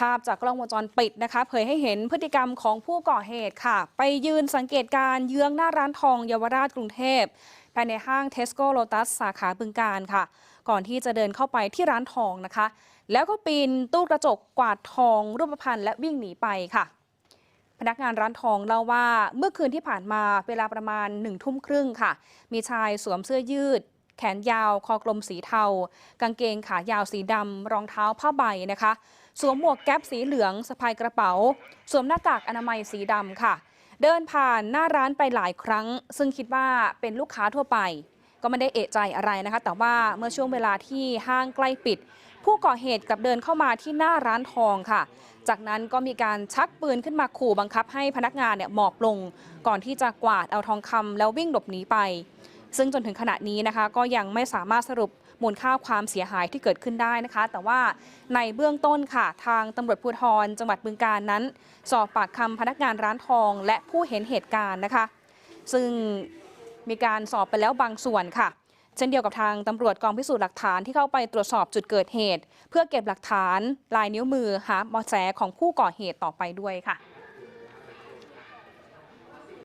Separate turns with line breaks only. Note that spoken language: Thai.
ภาพจากกล้องวงจรปิดนะคะ เผยให้เห็นพฤติกรรมของผู้ก่อเหตุค่ะ ไปยืนสังเกตการเยื้องหน้าร้านทองเยาวราชกรุงเทพภายในห้างเทสโก้โลตัสสาขาบึงการค่ะ ก่อนที่จะเดินเข้าไปที่ร้านทองนะคะ แล้วก็ปีนตู้กระจกกวาดทองรูปพรรณและวิ่งหนีไปค่ะพนักงานร้านทองเล่าว่าเมื่อคืนที่ผ่านมาเวลาประมาณหนึ่งทุ่มครึ่งค่ะ มีชายสวมเสื้อยืด แขนยาวคอกลมสีเทา กางเกงขายาวสีดำรองเท้าผ้าใบนะคะ สวมหมวกแก๊ปสีเหลืองสะพายกระเป๋า สวมหน้ากากอนามัยสีดำค่ะ เดินผ่านหน้าร้านไปหลายครั้ง ซึ่งคิดว่าเป็นลูกค้าทั่วไป ก็ไม่ได้เอะใจอะไรนะคะ แต่ว่าเมื่อช่วงเวลาที่ห้างใกล้ปิด ผู้ก่อเหตุกลับเดินเข้ามาที่หน้าร้านทองค่ะ จากนั้นก็มีการชักปืนขึ้นมาขู่บังคับให้พนักงานเนี่ยหมอบลง ก่อนที่จะกวาดเอาทองคำแล้ววิ่งหลบหนีไป ซึ่งจนถึงขณะนี้นะคะก็ยังไม่สามารถสรุปมูลค่าความเสียหายที่เกิดขึ้นได้นะคะ แต่ว่าในเบื้องต้นค่ะ ทางตำรวจภูธรจังหวัดบึงการนั้น สอบปากคำพนักงานร้านทองและผู้เห็นเหตุการณ์นะคะ ซึ่งมีการสอบไปแล้วบางส่วนค่ะเช่นเดียวกับทางตำรวจกองพิสูจน์หลักฐานที่เข้าไปตรวจสอบจุดเกิดเหตุ เพื่อเก็บหลักฐานลายนิ้วมือหาเบาะแสของผู้ก่อเหตุต่อไปด้วยค่ะ